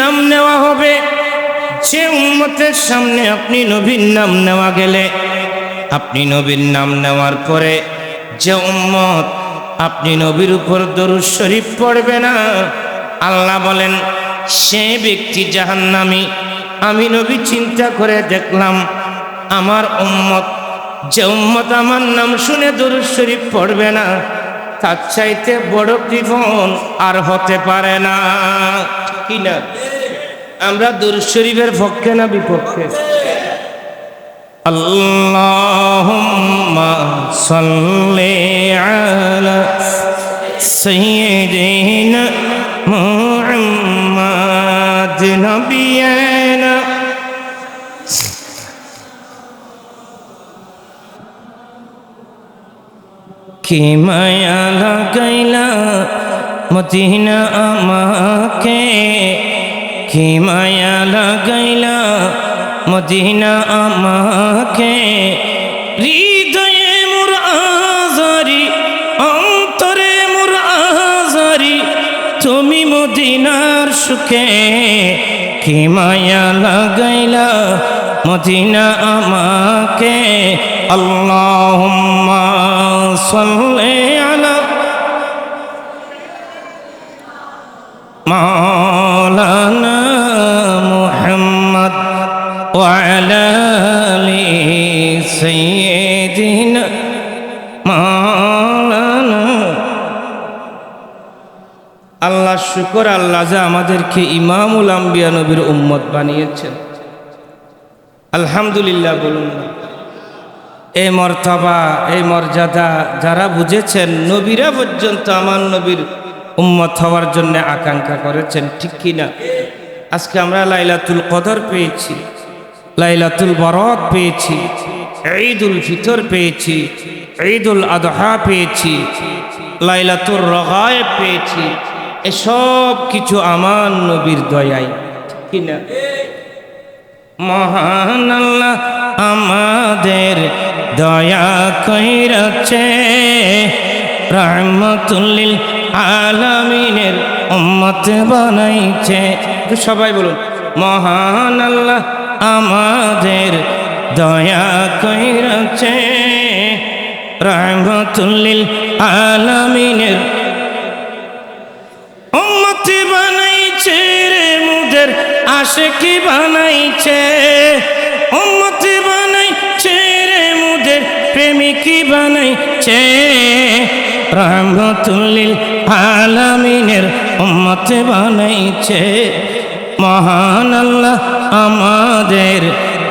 নাম নেওয়া হবে। যে উম্মতের সামনে আপনি নবীর নাম নেওয়া গেলে, আপনি নবীর নাম নেওয়ার পরে যে উম্মত আপনি নবীর উপর দরুদ শরীফ পড়বে না, আল্লাহ বলেন, সে ব্যক্তি জাহান্নামী। আমি নবী চিন্তা করে দেখলাম, আমার উম্মত, যে উম্মত আমার নাম শুনে দরুদ শরীফ পড়বে না, তার চাইতে বড় কৃপণ আর হতে পারে না। কি না। আমরা দরুদ শরীফের পক্ষে না বিপক্ষে? আল্লাহুম্মা সাল্লি আলা সাইয়্যিদিনা মুহাম্মাদ নবিয়ানা। কি মায়া লাগাইলা মদিনা আমাকে কি মায়া লাগাইলা? মদিনা আমাকে হৃদয়ে মোর আজারি, অন্তরে মোর আজারি, তুমি মদিনার সুখে কি মায়া লাগাইলা? মদিনা আমাকে আল্লাহুম্মা সাল্লি মাওলানা মুহাম্মদ ওয়া আলা আল্লাহ শুকর, আল্লাহ যে আমাদেরকে ইমামুল আম্বিয়া নবীর উম্মত বানিয়েছেন। আলহামদুলিল্লাহ বলুন এ মর্তাবা, এ মর্যাদা যারা বুঝেছেন, নবীরা পর্যন্ত আমার নবীর উম্মত হওয়ার জন্য আকাঙ্ক্ষা করেছেন, ঠিক কি না? আজকে আমরা লাইলাতুল কদর পেয়েছি, লাইলাতুল বরত পেয়েছি, ঈদুল ফিতর পেয়েছি, ঈদুল আদহা পেয়েছি, লাইলাতুর রগায় পেয়েছি, এসব কিছু আমার নবীর দয়াই ঠিক কি না? মহান আল্লাহ আমাদের দয়া কইরাছে রহমতুল্লিল আলামিনের উম্মত বানাইছে। সবাই বলুন, মহান আল্লাহ আমাদের দয়া কইরাছে। রহমতুল্লিল আলামিনের উম্মতি বানাইছে রে মুদের আশেকি বানাইছে। উম্মতি বানাইছে রে মুদের প্রেমিকি বানাইছে। রহমতুল্লিল আলামিনের উম্মতে বানাইছে। মহান আল্লাহ আমাদের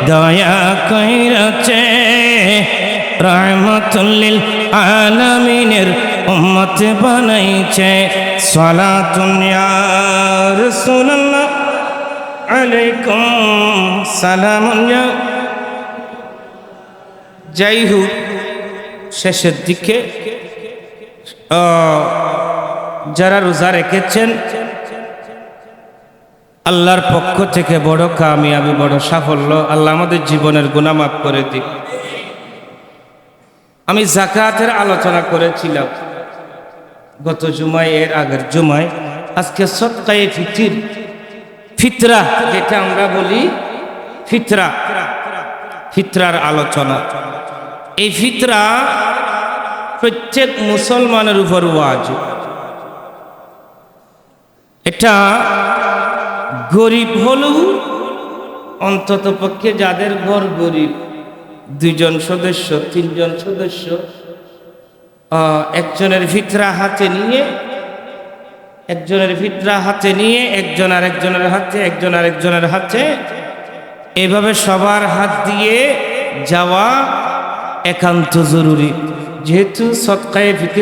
দয়া কইরাছে। রহমতুল্লিল আলামিনের উম্মত বানাইছে। সালাতুন ইয়া রাসূলুল্লাহ। আলাইকুম সালামুন ইয়া। যাই হোক, শেষের দিকে যারা রোজা রেখেছেন, আল্লাহর পক্ষ থেকে বড় কামিয়াবি, বড় সাফল্য, আল্লাহ আমাদের জীবনের গুণা মাফ করে দিক। আমি জাকাতের আলোচনা করেছিলাম গত জুমায়, এর আগের জুমায়। আজকে সৎকায়ে ফিতির, ফিতরা যেটা আমরা বলি ফিতরা, ফিতরার আলোচনা। এই ফিতরা প্রত্যেক মুসলমানের উপর ওয়াজ এটা গরিব হলেও অন্তত পক্ষে যাদের ঘর গরিব, দুইজন সদস্য, তিনজন সদস্য একজনের ভিতরা হাতে নিয়ে, একজনের ভিতরা হাতে নিয়ে, একজন আর একজনের হাতে, একজন আর একজনের হাতে, এভাবে সবার হাত দিয়ে যাওয়া একান্ত জরুরি। যেহেতু সৎকায়ে ফিতির